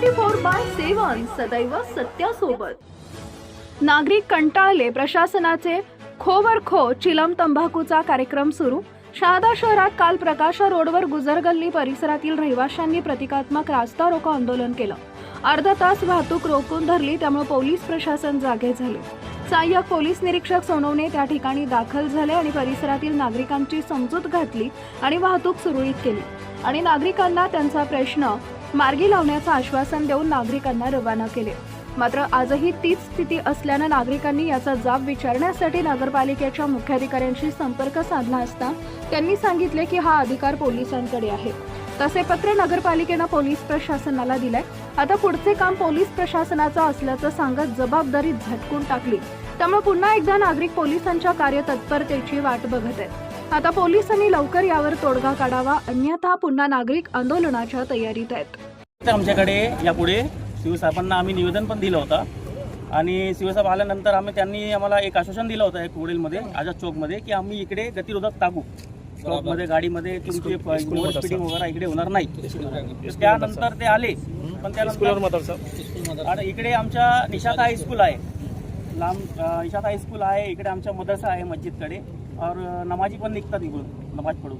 Twenty four by seven सदैव सत्यासोबत. नागरिक कंटाळले प्रशासनाचे खोवर खो चिलम तंबाखूचा कार्यक्रम सुरू. शहादा शहरात काल प्रकाशा रोडवर गुजरगल्ली परिसरातील रहिवाशांनी प्रतिकात्मक रास्ता रोको आंदोलन केलं. अर्धा तास वाहतूक रोखून धरली त्यामुळे पोलीस प्रशासन जागे झाले. सहाय्यक पोलीस निरीक्षक सोनवणे त्या ठिकाणी दाखल झाले आणि परिसरातील नागरिकांची समजूत घातली आणि वाहतूक सुरळीत केली. आणि नागरिकांना त्यांचा प्रश्न मार्गी लावण्याचं आश्वासन देऊन नागरिकांना रवाना केले. मात्र आजही तीच स्थिती असल्यानं नागरिकांनी याचा जाब विचारण्यासाठी नगरपालिकेच्या मुख्याधिकाऱ्यांशी संपर्क साधला असता त्यांनी सांगितले की हा अधिकार पोलिसांकडे आहे. तसे पत्र नगरपालिकेनं पोलीस प्रशासनाला दिलंय. आता पुढचे काम पोलीस प्रशासनाचं असल्याचं सांगत जबाबदारी झटकून टाकली. त्यामुळे पुन्हा एकदा नागरिक पोलिसांच्या कार्यतत्परतेची वाट बघत आहेत. आता पोलिसांनी लवकर यावर तोडगा काढावा अन्यथा पुन्हा नागरिक आंदोलनाच्या तयारीत आहेत. तर आमच्याकडे यापुढे शिवसाहेबांना आम्ही निवेदन पण दिलं होतं. आणि शिवसाहेब आल्यानंतर आम्ही त्यांनी आम्हाला एक आश्वासन दिलं होतं एक वडीलमध्ये आझाद चौकमध्ये की आम्ही इकडे गतिरोधक टाकू. चौकमध्ये गाडीमध्ये तुमची ओव्हर स्पीडिंग वगैरे इकडे होणार नाही. तर त्यानंतर ते आले. पण त्यानंतर आता इकडे आमच्या निशात हायस्कूल आहे. लांब अं, निशात हायस्कूल आहे इकडे आमच्या मदरसा आहे मस्जिदकडे. और नमाजी पण निघतात इकडून नमाज पडून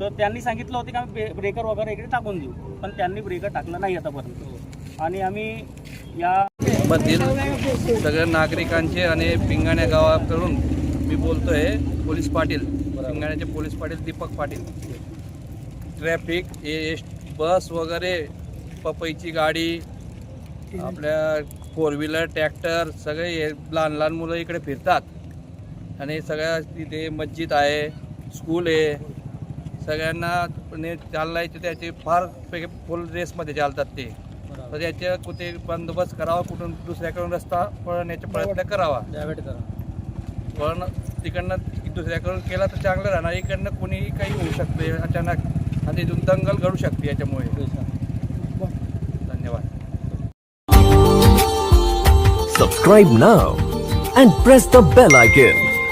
तर त्यांनी सांगितलं होतं की आम्ही ब्रेकर वगैरे इकडे टाकून देऊ. पण त्यांनी ब्रेकर टाकलं नाही आतापर्यंत. आणि आम्ही या मधील सगळ्या नागरिकांचे आणि पिंगाण्या गावाकडून मी बोलतोय police Patil. पिंगाण्याचे police Patil Deepak Patil. Traffic A S bus वगैरे पपईची गाडी आपल्या फोर व्हीलर ट्रॅक्टर सगळे हे लहान लहान मुलं इकडे फिरतात. आणि सगळ्या तिथे मस्जिद आहे स्कूल आहे. सगळ्यांना ने चालवायचे त्याचे फार पैकी फुल रेसमध्ये चालतात ते. तर याच्या कुठे बंदोबस्त करावा कुठून दुसऱ्याकडून रस्ता पळण्याचा प्रयत्न करावा. पण तिकडनं दुसऱ्याकडून केला तर चांगलं राहणार. इकडनं कोणीही काही होऊ शकते अचानक आणि तिथून दंगल घडू शकते याच्यामुळे. धन्यवाद. Subscribe now and press the bell icon.